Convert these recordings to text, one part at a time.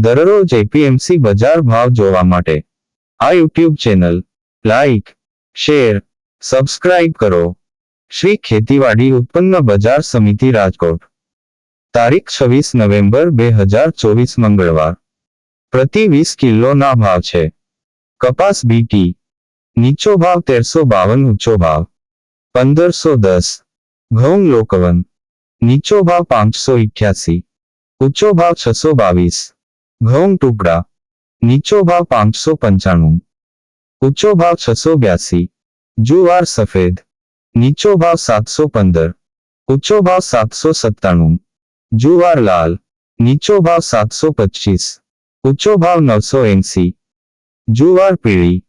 દરરોજ એપીએમસી બજાર ભાવ જોવા માટે. આ YouTube channel, like, share, subscribe કરો. શ્રી ખેતીવાડી ઉત્પન્ન બજાર સમિતિ રાજકોટ. તારીખ છવ્વીસ નવેમ્બર બે હજાર ચોવીસ મંગળવાર. પ્રતિ વીસ કિલોના ભાવ છે. કપાસ બીટી નીચો ભાવ તેરસો બાવન, ઊંચો ભાવ પંદરસો દસ. ઘઉં લોકવન. નીચો ભાવ પાંચસો ઇઠ્યાસી ઊંચો ભાવ છસો બાવીસ. ઘઉં ટુકડા નીચો ભાવ પાંચસો પંચાણું ઊંચો ભાવ છસો બ્યાસી જુવાર સફેદ નીચો ભાવ સાતસો પંદર ઊંચો ભાવ સાતસો સત્તાણું જુવાર લાલ નીચો ભાવ સાતસો પચીસ ઊંચો ભાવ નવસો એંસી જુવાર પીળી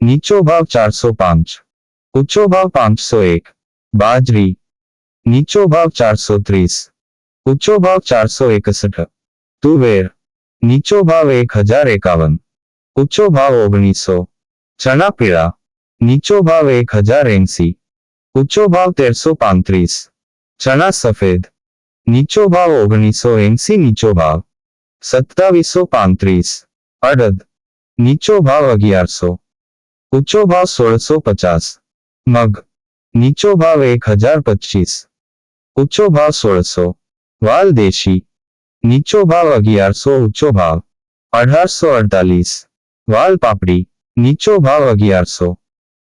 નીચો ભાવ ચારસો પાંચ ઊંચો ભાવ પાંચસો એક બાજરી નીચો ભાવ ચારસો ત્રીસ ઊંચો ભાવ ચારસો એકસઠ તુવેર નીચો ભાવ એક હજાર એકાવન ઊંચો ભાવ ઓગણીસો ચણા પીળા નીચો ભાવ એક હજાર એંસી ઊંચો ભાવ તેરસો પાંત્રીસ ચણા સફેદ નીચો ભાવ ઓગણીસો એંસી નીચો ભાવ સત્તાવીસો પાંત્રીસ અડદ નીચો ભાવ અગિયારસો ઊંચો ભાવ સોળસો પચાસ મગ નીચો ભાવ એક હજાર પચીસ ઊંચો ભાવ સોળસો વાલ દેશી નીચો ભાવ અગિયારસો ઊંચો ભાવ અઢારસો અડતાલીસ વાલ પાપડી નીચો ભાવ અગિયારસો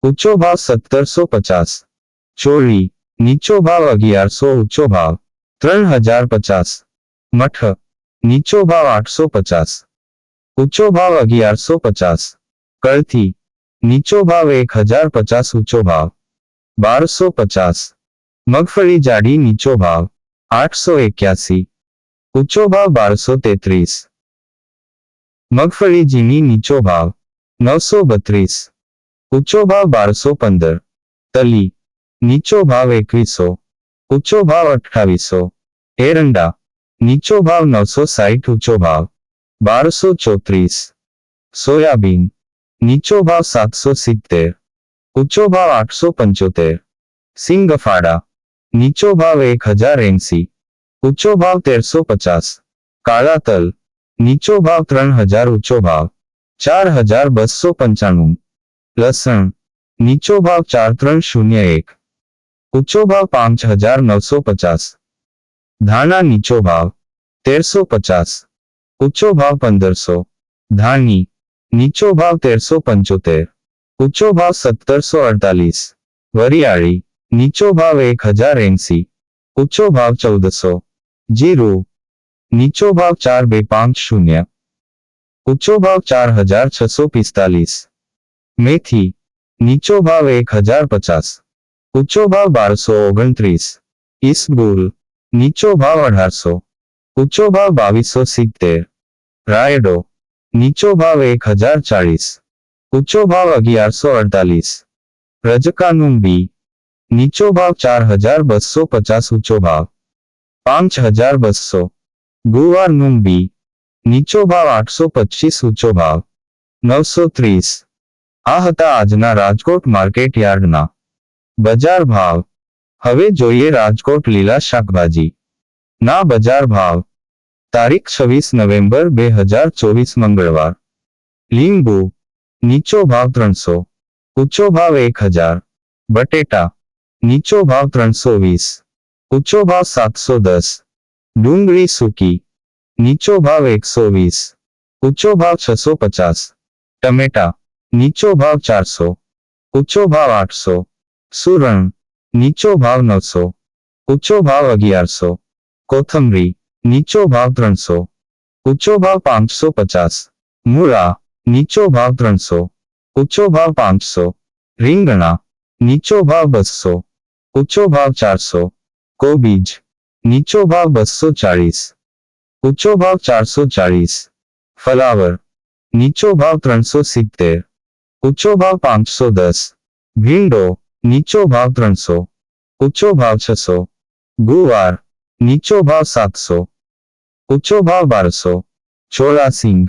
ઊંચો ભાવ સત્તરસો પચાસ ચોળી નીચો ભાવ અગિયારસો ઊંચો ભાવ ત્રણ હજાર પચાસ મઠ નીચો ભાવ આઠસો પચાસ ઊંચો ભાવ અગિયારસો પચાસ કળથી નીચો ભાવ એક હજાર પચાસ ઊંચો ભાવ બારસો પચાસ મગફળી જાડી નીચો ભાવ આઠસો એક્યાસી ઊંચો ભાવ બારસો તેત્રીસ મગફળી ઝીણી નીચો ભાવ નવસો બત્રીસ ઊંચો ભાવ બારસો પંદર તલી નીચો ભાવ એકવીસો ઊંચો ભાવ અઠ્ઠાવીસો એરંડા નીચો ભાવ નવસો સાઠ ઊંચો ભાવ બારસો ચોત્રીસ સોયાબીન નીચો ભાવ સાતસો સિત્તેર ઊંચો ભાવ આઠસો પંચોતેર સિંગફાડા નીચો ભાવ એક હજાર એંસી ઊંચો ભાવ તેરસો પચાસ કાળા તલ નીચો ભાવ ત્રણ હજાર ઊંચો ભાવ ચાર હજાર બસો પંચાણું લસણ નીચો ભાવ ચાર ત્રણ શૂન્ય એક ઊંચો ભાવ પાંચ હજાર નવસો પચાસ ધાણા નીચો ભાવ તેરસો પચાસ ઊંચો ભાવ પંદરસો ધાણી નીચો ભાવ તેરસો પંચોતેર ઊંચો ભાવ સત્તરસો અડતાલીસ વરિયાળી નીચો ભાવ એક હજાર એંસી ઊંચો ભાવ ચૌદસો જીરું નીચો ભાવ ચાર બે પાંચ શૂન્ય ઊંચો ભાવ ચાર હજાર છસો પિસ્તાલીસ મેથી નીચો ભાવ એક હજાર પચાસ ઊંચો ભાવ બારસો ઓગણત્રીસ ઈસબુલ નીચો ભાવ અઢારસો ઊંચો ભાવ બાવીસો સિત્તેર રાયડો નીચો ભાવ એક હજાર ચાળીસ ઊંચો ભાવ અગિયારસો અડતાલીસ રજકાનું બી નીચો ભાવ ચાર હજાર બસો પચાસ ઊંચો ભાવ પાંચ હજાર બસો ગુવારનું બી નીચો ભાવ આઠસો પચીસ ઊંચો ભાવ નવસો ત્રીસ આ હતા આજના રાજકોટ માર્કેટ યાર્ડના બજાર ભાવ હવે જોઈએ રાજકોટ લીલા શાકભાજી ના બજાર ભાવ તારીખ છવ્વીસ નવેમ્બર બે હજાર ચોવીસ મંગળવાર લીંબુ નીચો ભાવ ત્રણસો ઊંચો ભાવ એક હજાર બટેટા નીચો ભાવ ત્રણસો વીસ ઊંચો ભાવ સાતસો દસ ડુંગળી સૂકી નીચો ભાવ એકસો વીસ ઊંચો ભાવ છસો પચાસ ટમેટા નીચો ભાવ ચારસો ઊંચો ભાવ આઠસો સુરણ નીચો ભાવ નવસો ઊંચો ભાવ અગિયારસો કોથમરી નીચો ભાવ ત્રણસો ઊંચો ભાવ પાંચસો પચાસ મૂળા નીચો ભાવ ત્રણસો ઊંચો ભાવ પાંચસો રીંગણા નીચો ભાવ બસો ઊંચો ભાવ ચારસો કોબીજ નીચો ભાવ બસો ચાળીસ ઊંચો ભાવ ચારસો ચાળીસ ફલાવર નીચો ભાવ ત્રણસો સિત્તેર ઊંચો ભાવ પાંચસો દસ ભીંડો નીચો ભાવ ત્રણસો ઊંચો ભાવ છસો ગુવાર નીચો ભાવ સાતસો ઊંચો ભાવ બારસો ચોરાસિંગ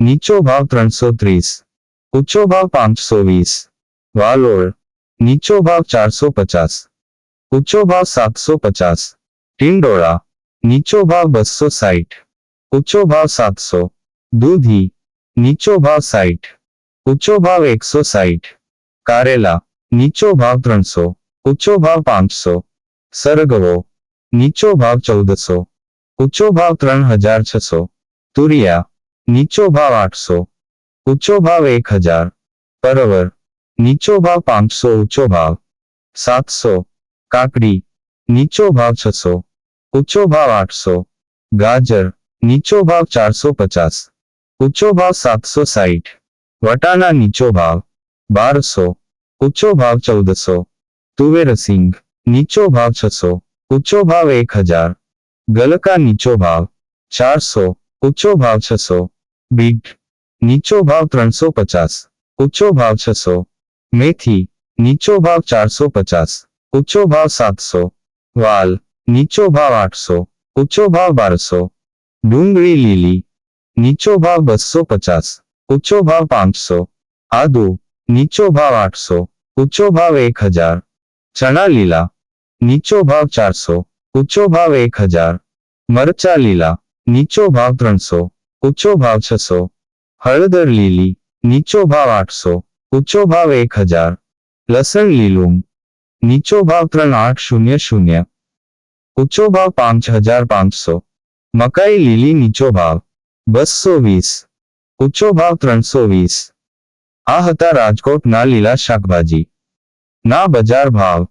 નીચો ભાવ ત્રણસો ત્રીસ ઊંચો ભાવ પાંચસો વીસ વાલોળ નીચો ભાવ ચારસો પચાસ ઊંચો ભાવ સાતસો પચાસ ટિંડોળા નીચો ભાવ બસો સાઠ ઊંચો ભાવ સાતસો દૂધી નીચો ભાવ સાઠ ઊંચો ભાવ એકસો સાઠ કારેલા નીચો ભાવ ત્રણસો ઊંચો ભાવ પાંચસો સરગવો નીચો ભાવ ચૌદસો ઊંચો ભાવ ત્રણ હજાર છસો તુરિયા નીચો ભાવ આઠસો ઊંચો ભાવ એક હજાર પરવર નીચો ભાવ પાંચસો ઊંચો ભાવ સાતસો કાકડી નીચો ભાવ છસો ઊંચો ભાવ આઠસો ગાજર નીચો ભાવ ચારસો પચાસ ઊંચો ભાવ સાતસો સાઠ વટાણા નીચો ભાવ બારસો ઊંચો ભાવ ચૌદસો તુવેર સિંગ નીચો ભાવ છસો ઊંચો ભાવ એક હજાર ગલકા નીચો ભાવ ચારસો ઊંચો ભાવ છસો બીટ નીચો ભાવ ત્રણસો પચાસ ઊંચો ભાવ છસો મેથી નીચો ભાવ ચારસો પચાસ ઊંચો ભાવ સાતસો વાલ નીચો ભાવ આઠસો ઊંચો ભાવ બારસો ડુંગળી લીલી નીચો ભાવ બસો પચાસ ઊંચો ભાવ પાંચસો આદુ નીચો ભાવ આઠસો ઊંચો ભાવ એક હજાર ચણા લીલા નીચો ભાવ ચારસો ઊંચો ભાવ એક હજાર મરચા લીલા નીચો ભાવ ત્રણસો ઊંચો ભાવ છસો હળદર લીલી નીચો ભાવ આઠસો ઊંચો ભાવ એક હજાર લસણ લીલું નીચો ભાવ ત્રણ આઠ શૂન્ય શૂન્ય. ઊંચો ભાવ પાંચ હજાર પાંચસો. મકાઈ લીલી નીચો ભાવ બસો વીસ. ઊંચો ભાવ ત્રણસો વીસ. આ હતા રાજકોટના લીલા શાકભાજી. ના બજાર ભાવ.